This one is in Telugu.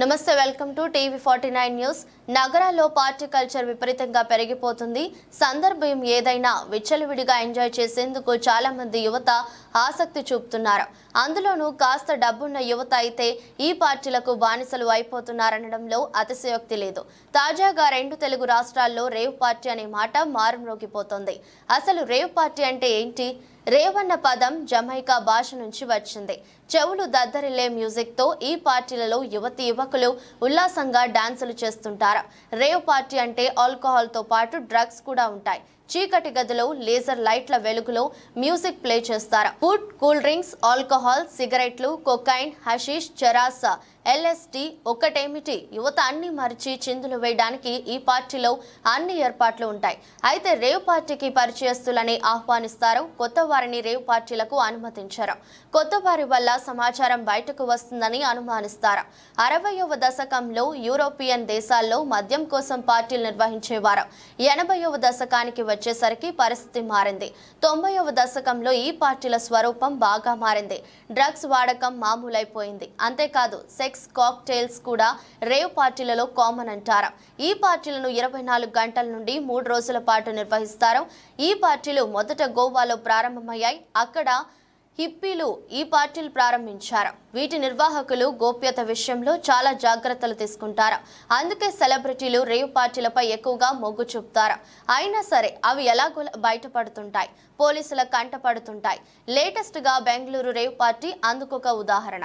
నమస్తే welcome to TV forty nine news. నగరాల్లో పార్టీ కల్చర్ విపరీతంగా పెరిగిపోతుంది. సందర్భం ఏదైనా విచ్చలవిడిగా ఎంజాయ్ చేసేందుకు చాలామంది యువత ఆసక్తి చూపుతున్నారు. అందులోనూ కాస్త డబ్బున్న యువత అయితే ఈ పార్టీలకు బానిసలు అయిపోతున్నారనడంలో అతిశయోక్తి లేదు. తాజాగా రెండు తెలుగు రాష్ట్రాల్లో రేవ్ పార్టీ అనే మాట మారుమ్రోగిపోతోంది. అసలు రేవ్ పార్టీ అంటే ఏంటి? రేవన్న పదం జమైకా భాష నుంచి వచ్చింది. చెవులు దద్దరిల్లే మ్యూజిక్తో ఈ పార్టీలలో యువతి యువకులు ఉల్లాసంగా డాన్సులు చేస్తుంటారు. రేవ్ పార్టీ అంటే ఆల్కహాల్తో పాటు డ్రగ్స్ కూడా ఉంటాయి. చీకటి గదిలో లేజర్ లైట్ల వెలుగులో మ్యూజిక్ ప్లే చేస్తారు. ఫుడ్ కూల్ డ్రింక్స్ ఆల్కహాల్ సిగరెట్లు కొకైన్ హషీష్ చెరాసా ఎల్ఎస్డి ఒక్కటేమిటి యువత అన్ని మరిచి చిందులు వేయడానికి ఈ పార్టీలో అన్ని ఏర్పాట్లు ఉంటాయి. అయితే రేవ్ పార్టీకి పరిచయస్తులని ఆహ్వానిస్తారు. కొత్త వారిని రేవ్ పార్టీలకు అనుమతించారు. కొత్త వారి వల్ల సమాచారం బయటకు వస్తుందని అనుమానిస్తారు. అరవయవ దశకంలో యూరోపియన్ దేశాల్లో మద్యం కోసం పార్టీలు నిర్వహించేవారు. ఎనభైవ దశకానికి వచ్చేసరికి పరిస్థితి మారింది. తొంభైవ దశకంలో ఈ పార్టీల స్వరూపం బాగా మారింది. డ్రగ్స్ వాడకం మామూలైపోయింది. అంతేకాదు సెక్స్ కాక్టైల్స్ కూడా రేవ్ పార్టీలలో కామన్ అంటారు. ఈ పార్టీలను ఇరవై నాలుగు గంటల నుండి మూడు రోజుల పాటు నిర్వహిస్తారు. ఈ పార్టీలు మొదట గోవాలో ప్రారంభమయ్యాయి. అక్కడ హిప్పీలు ఈ పార్టీలు ప్రారంభించారు. వీటి నిర్వాహకులు గోప్యత విషయంలో చాలా జాగ్రత్తలు తీసుకుంటారు. అందుకే సెలబ్రిటీలు రేవ్ పార్టీలపై ఎక్కువగా మొగ్గు చూపుతారు. అయినా సరే అవి ఎలాగో బయటపడుతుంటాయి. పోలీసుల కంటపడుతుంటాయి లేటెస్ట్గా బెంగళూరు రేవ్ పార్టీ అందుకొక ఉదాహరణ.